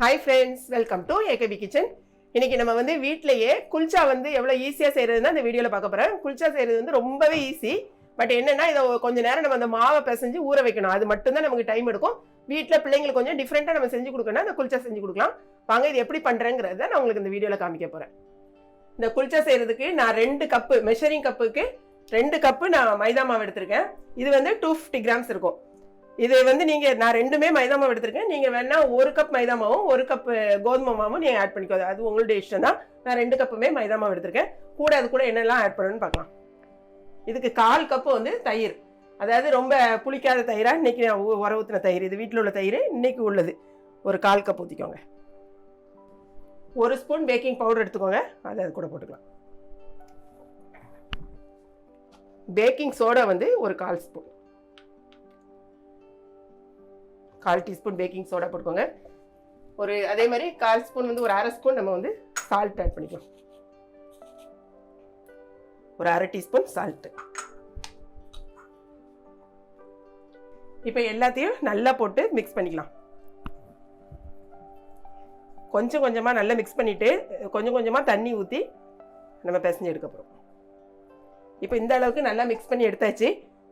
Hi friends welcome to AKP kitchen இன்றைக்கி நம்ம வந்து வீட்டிலேயே குல்ச்சா வந்து எவ்வளோ ஈஸியாக செய்கிறதுனா இந்த வீடியோவில் பார்க்க போகிறேன் குல்ச்சா செய்கிறது வந்து ரொம்பவே ஈஸி பட் என்னென்னா இதை கொஞ்ச நேரம் நம்ம அந்த மாவை பிசைஞ்சு ஊற வைக்கணும். அது மட்டும்தான் நமக்கு டைம் எடுக்கும். வீட்டில் பிள்ளைங்களுக்கு கொஞ்சம் டிஃப்ரெண்ட்டாக நம்ம செஞ்சு கொடுக்கணும் அந்த குல்ச்சா செஞ்சு கொடுக்கலாம். வாங்க இது எப்படி பண்ணுறேங்கிறத நான் உங்களுக்கு இந்த வீடியோவில் காமிக்க போகிறேன் இந்த குல்ச்சா செய்கிறதுக்கு நான் ரெண்டு கப்பு மெஷரிங் கப்புக்கு ரெண்டு கப்பு நான் மைதா மாவு எடுத்திருக்கேன். இது வந்து டூ ஃபிஃப்டி கிராம்ஸ் இருக்கும். இது வந்து நீங்கள் நான் ரெண்டுமே மைதா மாவு எடுத்திருக்கேன். நீங்கள் வேணா ஒரு கப் மைதா மாவும் ஒரு கப் கோதுமை மாவும் நீங்கள் ஆட் பண்ணிக்கோங்க. அது உங்களுடைய இஷ்டம் தான். நான் ரெண்டு கப்புமே மைதா மாவு எடுத்திருக்கேன். கூட அது கூட என்னெல்லாம் ஆட் பண்ணணும்னு பார்க்கலாம். இதுக்கு கால் கப்பு வந்து தயிர். அதாவது ரொம்ப புளிக்காத தயிராக இன்றைக்கி நான் ஊ- உர ஊற்றின தயிர். இது வீட்டில் உள்ள தயிர் இன்றைக்கி உள்ளது. ஒரு கால் கப் ஊற்றிக்கோங்க ஒரு ஸ்பூன் பேக்கிங் பவுடர் எடுத்துக்கோங்க. அதை அது கூட போட்டுக்கலாம். பேக்கிங் சோடா வந்து ஒரு கால் ஸ்பூன் கால் டீஸ்பூன் பேக்கிங் சோடா போட்டுக்கோங்க. ஒரு அதே மாதிரி கால் ஸ்பூன் வந்து ஒரு அரை ஸ்பூன் நம்ம வந்து சால்ட் ஆட் பண்ணிக்கலாம். ஒரு அரை டீஸ்பூன் சால்ட்டு இப்போ எல்லாத்தையும் நல்லா போட்டு மிக்ஸ் பண்ணிக்கலாம். கொஞ்சம் கொஞ்சமாக நல்லா மிக்ஸ் பண்ணிவிட்டு கொஞ்சம் கொஞ்சமாக தண்ணி ஊற்றி நம்ம பிசைஞ்சு எடுக்க போகிறோம் இப்போ இந்த அளவுக்கு நல்லா மிக்ஸ் பண்ணி எடுத்தாச்சு.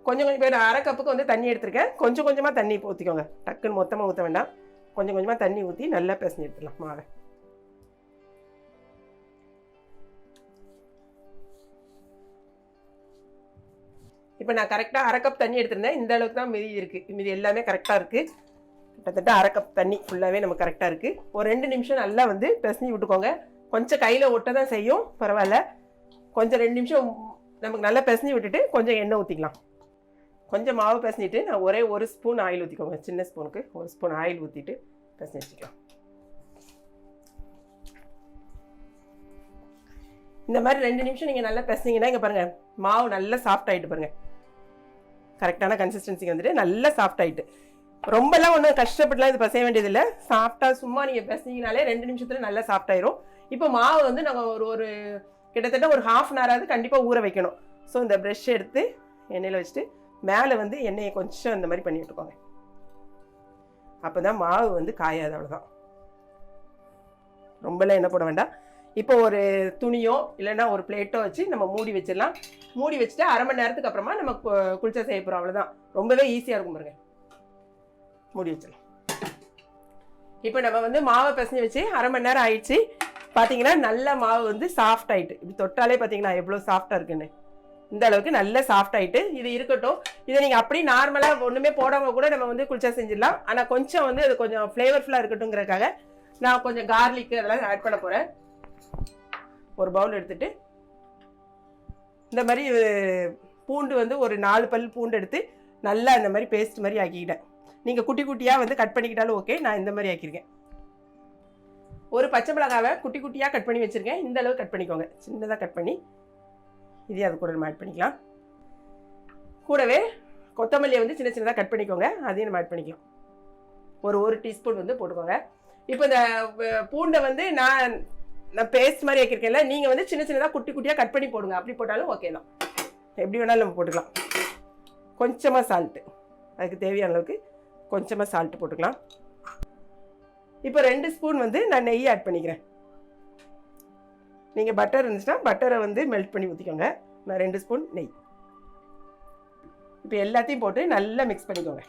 கொஞ்சம் கொஞ்சம் பேர் அரை கப்புக்கு வந்து தண்ணி எடுத்திருக்கேன். கொஞ்சம் கொஞ்சமாக தண்ணி ஊற்றிக்கோங்க டக்குன்னு மொத்தமாக ஊற்ற வேண்டாம். கொஞ்சம் கொஞ்சமாக தண்ணி ஊற்றி நல்லா பிசைஞ்சு எடுத்துடலாம். மாவை. இப்போ நான் கரெக்டாக அரை கப் தண்ணி எடுத்திருந்தேன். இந்த அளவுக்கு தான் மிதி இருக்குது மிதி எல்லாமே கரெக்டாக இருக்குது கிட்டத்தட்ட அரை கப் தண்ணி ஃபுல்லாகவே நம்ம கரெக்டாக இருக்குது ஒரு ரெண்டு நிமிஷம் நல்லா வந்து பிசைஞ்சு விட்டுக்கோங்க. கொஞ்சம் கையில் ஒட்ட தான் செய்யும். பரவாயில்ல. கொஞ்சம் ரெண்டு நிமிஷம் நமக்கு நல்லா பிசைஞ்சு விட்டுட்டு கொஞ்சம் எண்ணெய் ஊற்றிக்கலாம் கொஞ்சம் மாவு பிசைஞ்சிட்டு நான் ஒரே ஒரு ஸ்பூன் ஆயில் ஊற்றிக்கோங்க சின்ன ஸ்பூனுக்கு ஒரு ஸ்பூன் ஆயில் ஊற்றிட்டு பிசைஞ்சு வச்சுக்கலாம். இந்த மாதிரி ரெண்டு நிமிஷம் நீங்கள் நல்லா பிசைங்கன்னா இங்கே பாருங்கள் மாவு நல்லா சாஃப்ட் ஆகிட்டு பாருங்கள் கரெக்டான கன்சிஸ்டன்சிக்கு வந்துட்டு நல்லா சாஃப்ட் ஆகிட்டு ரொம்பலாம் ஒன்றும் கஷ்டப்பட்டுலாம் இது பசைய வேண்டியதில்லை. சாஃப்டாக சும்மா நீங்கள் பிசைஞ்சிங்கனாலே ரெண்டு நிமிஷத்தில் நல்லா சாஃப்ட் ஆயிரும். இப்போ மாவு வந்து நம்ம ஒரு ஒரு கிட்டத்தட்ட ஒரு ஹாஃப் அன் ஹவராவது கண்டிப்பாக ஊற வைக்கணும். ஸோ இந்த ப்ரெஷ் எடுத்து எண்ணெயில் வச்சுட்டு மேலே வந்து எண்ணெயை கொஞ்சம் இந்த மாதிரி பண்ணி விட்டுக்கோங்க அப்போ தான் மாவு வந்து காயாது அவ்வளோதான் ரொம்பலாம் என்ன போட வேண்டாம். இப்போ ஒரு துணியோ இல்லைன்னா ஒரு பிளேட்டோ வச்சு நம்ம மூடி வச்சிடலாம். மூடி வச்சுட்டு அரை மணி நேரத்துக்கு அப்புறமா நம்ம கு- குளிச்சா செய்ய போகிறோம் அவ்வளோதான் ரொம்பவே ஈஸியாக இருக்கும் பாருங்க. மூடி வச்சிடலாம். இப்போ நம்ம வந்து மாவை பிசைஞ்சு வச்சு அரை மணி நேரம் ஆயிடுச்சு. பார்த்தீங்கன்னா நல்ல மாவு வந்து சாஃப்ட் ஆகிட்டு இப்படி தொட்டாலே பார்த்தீங்கன்னா எவ்வளோ சாஃப்டாக இருக்குன்னு. இந்த அளவுக்கு நல்ல சாஃப்ட் ஆகிட்டு இது இருக்கட்டும். இதை நீங்கள் அப்படியே நார்மலாக ஒன்றுமே போடாமல் கூட நம்ம வந்து குளிச்சா செஞ்சிடலாம். ஆனால் கொஞ்சம் வந்து அது கொஞ்சம் ஃப்ளேவர்ஃபுல்லாக இருக்கட்டுங்கிறதுக்காக நான் கொஞ்சம் கார்லிக்கு அதெல்லாம் ஆட் பண்ண போகிறேன் ஒரு பவுல் எடுத்துட்டு இந்த மாதிரி பூண்டு வந்து ஒரு நாலு பல் பூண்டு எடுத்து நல்லா இந்த மாதிரி பேஸ்ட் மாதிரி ஆக்கிக்கிட்டேன். நீங்கள் குட்டி குட்டியாக வந்து கட் பண்ணிக்கிட்டாலும் ஓகே நான் இந்த மாதிரி ஆக்கியிருக்கேன். ஒரு பச்சை மிளகாவை குட்டி குட்டியாக கட் பண்ணி வச்சுருக்கேன். இந்த அளவு கட் பண்ணிக்கோங்க. சின்னதாக கட் பண்ணி இதையும் அது கூட நம்ம ஆட் பண்ணிக்கலாம். கூடவே கொத்தமல்லியை வந்து சின்ன சின்னதாக கட் பண்ணிக்கோங்க. அதையும் நம்ம ஆட் பண்ணிக்கலாம். ஒரு ஒரு டீஸ்பூன் வந்து போட்டுக்கோங்க. இப்போ இந்த பூண்டை வந்து நான் நான் பேஸ்ட் மாதிரி ஆக்கியிருக்கேன்ல நீங்கள் வந்து சின்ன சின்னதாக குட்டி குட்டியாக கட் பண்ணி போடுங்க. அப்படி போட்டாலும் ஓகே தான். எப்படி வேணாலும் நம்ம போட்டுக்கலாம். கொஞ்சமாக சால்ட்டு அதுக்கு தேவையான அளவுக்கு கொஞ்சமாக சால்ட்டு போட்டுக்கலாம். இப்போ ரெண்டு ஸ்பூன் வந்து நான் நெய் ஆட் பண்ணிக்கிறேன். நீங்கள் பட்டர் இருந்துச்சுன்னா பட்டரை வந்து மெல்ட் பண்ணி ஊற்றிக்கோங்க நான் ரெண்டு ஸ்பூன் நெய். இப்போ எல்லாத்தையும் போட்டு நல்லா மிக்ஸ் பண்ணிக்கோங்க.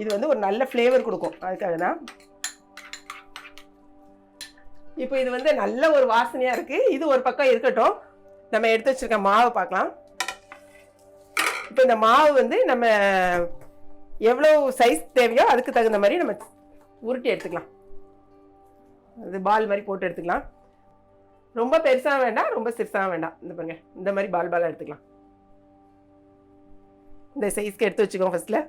இது வந்து ஒரு நல்ல ஃப்ளேவர் கொடுக்கும். அதுக்காக தான். இப்போ இது வந்து நல்ல ஒரு வாசனையாக இருக்குது இது ஒரு பக்கம் இருக்கட்டும். நம்ம எடுத்து வச்சுருக்க மாவு பார்க்கலாம். இப்போ இந்த மாவு வந்து நம்ம எவ்வளோ சைஸ் தேவையோ அதுக்கு தகுந்த மாதிரி நம்ம உருட்டி எடுத்துக்கலாம். அது பால் மாதிரி போட்டு எடுத்துக்கலாம். ரொம்ப பெருசாக வேண்டாம் ரொம்ப சிறுசாக வேண்டாம். இந்த பாருங்க இந்த மாதிரி பால் பாலாக எடுத்துக்கலாம். இந்த சைஸ்க்கு எடுத்து வச்சுக்கோங்க ஃபஸ்ட்டில்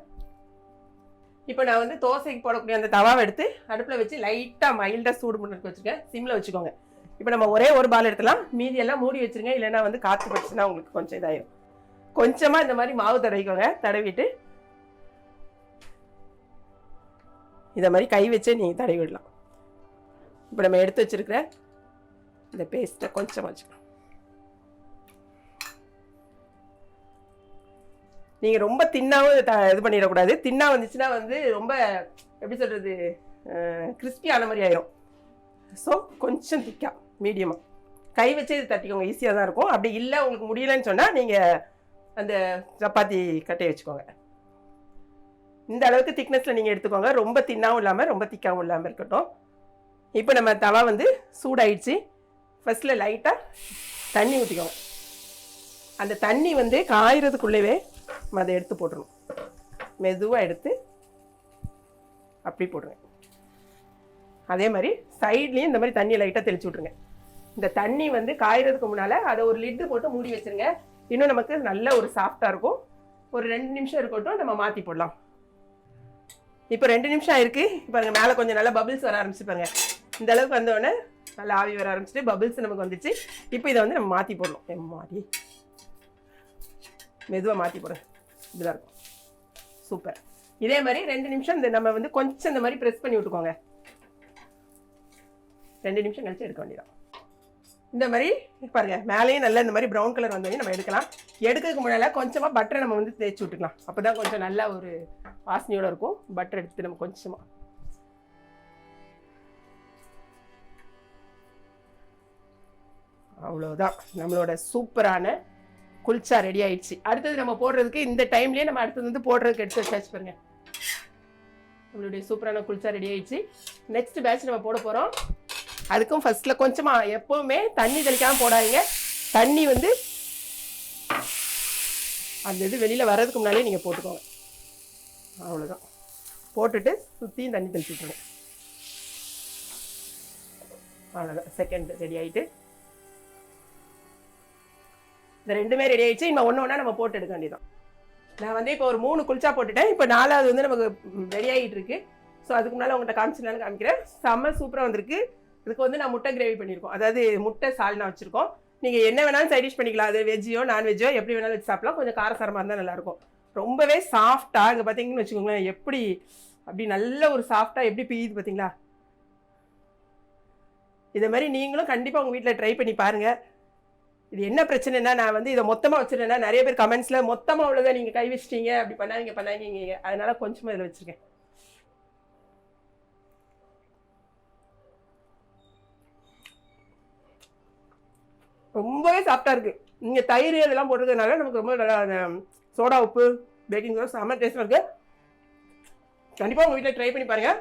இப்போ நான் வந்து தோசைக்கு போடக்கூடிய அந்த தவாவை எடுத்து அடுப்பில் வச்சு லைட்டாக மைல்டாக சூடு பண்ணி வச்சுருக்கேன். சிம்மில் வச்சுக்கோங்க. இப்போ நம்ம ஒரே ஒரு பால் எடுத்துலாம் மீதி எல்லாம் மூடி வச்சிருங்க. இல்லைன்னா வந்து காற்று பட்டுச்சுன்னா உங்களுக்கு கொஞ்சம் இதாயிடும் கொஞ்சமாக இந்த மாதிரி மாவு தடவிக்கோங்க. தடவிட்டு இதை மாதிரி கை வச்சே நீங்கள் தடவி விடலாம். இப்போ நம்ம எடுத்து வச்சிருக்கிற இந்த பேஸ்ட்டை கொஞ்சம் வச்சுக்கலாம் நீங்கள் ரொம்ப தின்னாவும் த- இது பண்ணிடக்கூடாது. தின்னா வந்துச்சுன்னா வந்து ரொம்ப எப்படி சொல்கிறது கிறிஸ்பியான மாதிரி ஆயிரும். ஸோ கொஞ்சம் திக்கா மீடியமாக கை வச்சு இது தட்டிக்கோங்க ஈஸியாக தான் இருக்கும். அப்படி இல்லை உங்களுக்கு முடியலன்னு சொன்னால் நீங்கள் அந்த சப்பாத்தி கட்டையை வச்சுக்கோங்க. இந்த அளவுக்கு திக்னஸில் நீங்கள் எடுத்துக்கோங்க. ரொம்ப தின்னாகவும் இல்லாமல் ரொம்ப திக்காகவும் இல்லாமல் இருக்கட்டும். இப்போ நம்ம தவா வந்து சூடாயிடுச்சு. ஃபஸ்ட்டில் லைட்டாக தண்ணி ஊற்றிக்கோங்க அந்த தண்ணி வந்து காயறதுக்குள்ளவே நம்ம அதை எடுத்து போட்டுருணும் மெதுவாக எடுத்து அப்படி போட்டுருங்க. அதே மாதிரி சைட்லேயும் இந்த மாதிரி தண்ணியை லைட்டாக தெளிச்சு விட்ருங்க இந்த தண்ணி வந்து காயறதுக்கு முன்னால் அதை ஒரு லிட்டு போட்டு மூடி வச்சிருங்க. இன்னும் நமக்கு நல்ல ஒரு சாஃப்டாக இருக்கும். ஒரு ரெண்டு நிமிஷம் இருக்கட்டும் நம்ம மாற்றி போடலாம். இப்போ ரெண்டு நிமிஷம் ஆயிருக்கு. பாருங்க மேலே கொஞ்சம் நல்லா பபிள்ஸ் வர ஆரம்பிச்சு பாருங்க. இந்த அளவுக்கு வந்தோடனே நல்லா ஆவி வர ஆரம்பிச்சிட்டு பபிள்ஸ் நமக்கு வந்துச்சு. இப்போ இதை வந்து நம்ம மாற்றி போடணும். எம் மாறி. மெதுவாக மாற்றி போடுங்க இப்படிதான் இருக்கும். சூப்பர். இதே மாதிரி ரெண்டு நிமிஷம் இந்த நம்ம வந்து கொஞ்சம் இந்த மாதிரி ப்ரெஸ் பண்ணி விட்டுக்கோங்க. ரெண்டு நிமிஷம் கழிச்சு எடுக்க வேண்டியதான் இந்த மாதிரி பாருங்க மேலேயும் நல்லா இந்த மாதிரி ப்ரௌன் கலர் வந்தோடனே நம்ம எடுக்கலாம். எடுக்கிறதுக்கு முன்னால் கொஞ்சமாக பட்டரை நம்ம வந்து தேய்ச்சி விட்டுக்கலாம். அப்போ தான் கொஞ்சம் நல்ல ஒரு வாசனையோட இருக்கும். பட்டர் எடுத்து நம்ம கொஞ்சமாக அவ்வளோதான் நம்மளோட சூப்பரான குல்ச்சா ரெடி ஆயிடுச்சு. அடுத்தது நம்ம போடுறதுக்கு இந்த டைம்லயே நம்ம அடுத்தது வந்து போடுறதுக்கு எடுத்து வச்சாச்சு பாருங்க. நம்மளுடைய சூப்பரான குல்ச்சா ரெடி ஆயிடுச்சு. நெக்ஸ்ட் பேட்ச் நம்ம போட போறோம். அதுக்கும் ஃபர்ஸ்ட்ல கொஞ்சமா எப்பவுமே தண்ணி தெளிக்காம போடாதீங்க. தண்ணி வந்து அந்த இது வெளியில வர்றதுக்கு முன்னாலே நீங்க போட்டுக்கோங்க. அவ்வளோதான் போட்டுட்டு சுற்றியும் தண்ணி தெளிச்சு விட்டுருங்க அவ்வளோதான் செகண்ட் ரெடி ஆயிட்டு இந்த ரெண்டுமே ரெடி ஆயிடுச்சு. இன்னும் ஒன்று ஒன்றா நம்ம போட்டு எடுக்க வேண்டியதான் நான் வந்து இப்போ ஒரு மூணு குளிச்சா போட்டுட்டேன். இப்போ நாலாவது வந்து நமக்கு ரெடி ஆகிட்டு இருக்கு. ஸோ அதுக்கு முன்னால் உங்கள்கிட்ட காமிச்சிடலான்னு காமிக்கிறேன். செம்ம சூப்பராக வந்திருக்கு. இதுக்கு வந்து நான் முட்டை கிரேவி பண்ணியிருக்கோம். அதாவது முட்டை சால்னா வச்சுருக்கோம். நீங்கள் என்ன வேணாலும் சைட் டிஷ் பண்ணிக்கலாம். அது வெஜ்ஜோ நான்வெஜ்ஜோ எப்படி வேணாலும் வச்சு சாப்பிடலாம். கொஞ்சம் காரசாரமாக இருந்தால் நல்லாயிருக்கும். ரொம்பவே சாஃப்டாக இங்கே பார்த்தீங்கன்னு வச்சுக்கோங்களேன். எப்படி அப்படி நல்ல ஒரு சாஃப்டாக எப்படி பிய்யுது பார்த்தீங்களா இதை மாதிரி நீங்களும் கண்டிப்பாக உங்கள் வீட்டில் ட்ரை பண்ணி பாருங்கள் இது என்ன பிரச்சனைனா நான் வந்து இதை மொத்தமாக வச்சிருந்தேன்னா நிறைய பேர் கமெண்ட்ஸில் மொத்தமாக உள்ளதை நீங்கள் கை வச்சிட்டீங்க அப்படி பண்ணாதீங்க பண்ணாதீங்க அதனால கொஞ்சமாக இதில் வச்சுருக்கேன். ரொம்பவே சாஃப்டாக இருக்குது நீங்கள் தயிர் இதெல்லாம் போட்டிருக்கறதுனால நமக்கு ரொம்ப நல்லா அந்த சோடா உப்பு பேக்கிங் சோடா செம்ம டேஸ்ட்டாக இருக்குது கண்டிப்பாக உங்கள் வீட்டில் ட்ரை பண்ணி பாருங்கள்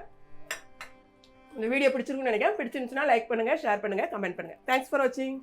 இந்த வீடியோ பிடிச்சிருக்குன்னு நினைக்கிறேன். பிடிச்சிருந்துச்சுன்னா லைக் பண்ணுங்கள் ஷேர் பண்ணுங்கள் கமெண்ட் பண்ணுங்கள் தேங்க்ஸ் ஃபார் வாட்சிங்